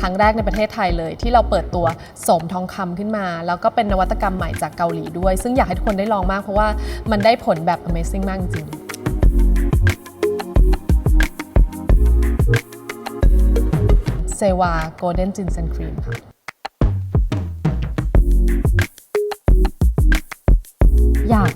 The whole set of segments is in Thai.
ครั้งแรกในประเทศไทยเลย ที่เราเปิดตัวสมทองคำขึ้นมา แล้วก็เป็นนวัตกรรมใหม่จากเกาหลีด้วย ซึ่งอยากให้ทุกคนได้ลองมากเพราะว่ามันได้ผลแบบ Amazing มากจริงเซวา Golden Ginseng Cream ค่ะ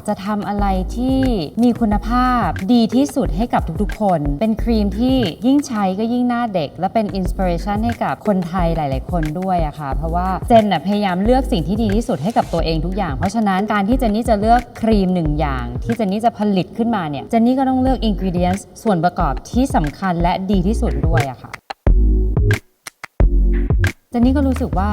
จะทำอะไรที่มีคุณภาพดีที่สุดให้กับทุกๆคน เป็นครีมที่ยิ่งใช้ก็ยิ่งหน้าเด็ก และเป็นอินสปิเรชันให้กับคนไทยหลาย ๆ คนด้วยอะค่ะ เพราะว่าเจนน่ะพยายามเลือกสิ่งที่ดีที่สุดให้กับตัวเองทุกอย่าง เพราะฉะนั้นการที่เจนนี่จะเลือกครีมหนึ่งอย่าง ที่เจนนี่จะผลิตขึ้นมาเนี่ยเจนนี่ก็ต้องเลือกอินกิเดียนส่วนประกอบที่สำคัญและดีที่สุดด้วยอะค่ะเจนนี่ก็รู้สึกว่า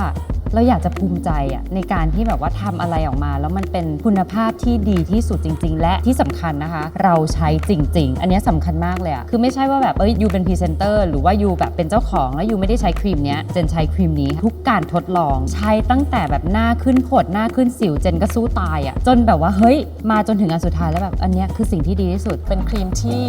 เราอยากจะภูมิใจอะในการที่แบบว่าทำอะไรออกมา แล้วมันเป็นคุณภาพที่ดีที่สุดจริง ๆ และที่สำคัญนะคะ เราใช้จริง ๆ อันเนี้ยสำคัญมากเลยอะคือไม่ใช่ว่าแบบเอ้ยยูเป็นพรีเซนเตอร์หรือว่ายูแบบเป็นเจ้าของแล้วยูไม่ได้ใช้ครีมเนี้ยเจนใช้ครีมนี้ทุกการทดลองใช้ตั้งแต่แบบหน้าขึ้นผดหน้าขึ้นสิวเจนก็สู้ตายอะจนแบบว่าเฮ้ยมาจนถึงอันสุดท้ายแล้วแบบอันเนี้ยคือสิ่งที่ดีที่สุด เป็นครีมที่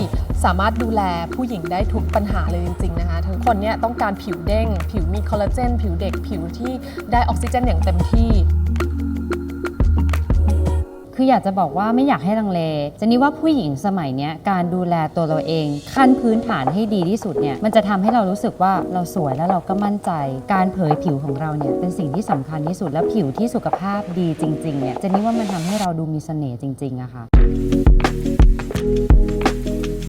สามารถดูแลผู้หญิงได้ทุกปัญหาเลยจริงๆนะคะทั้งคนเนี่ยต้องการผิวเด้ง ผิวมีคอลลาเจน ผิวเด็กผิวที่ได้ออกซิเจนอย่างเต็มที่ คืออยากจะบอกว่าไม่อยากให้ลังเลเจนนี่ว่าผู้หญิงสมัยเนี้ยการดูแลตัวเราเอง ขั้นพื้นฐานให้ดีที่สุดเนี่ยมันจะทำให้เรารู้สึกว่าเราสวยแล้วเราก็มั่นใจ การเผยผิวของเราเนี่ยเป็นสิ่งที่สำคัญที่สุดและผิวที่สุขภาพดีจริงๆเนี่ยเจนนี่ว่ามันทำให้เราดูมีเสน่ห์จริงๆอะค่ะ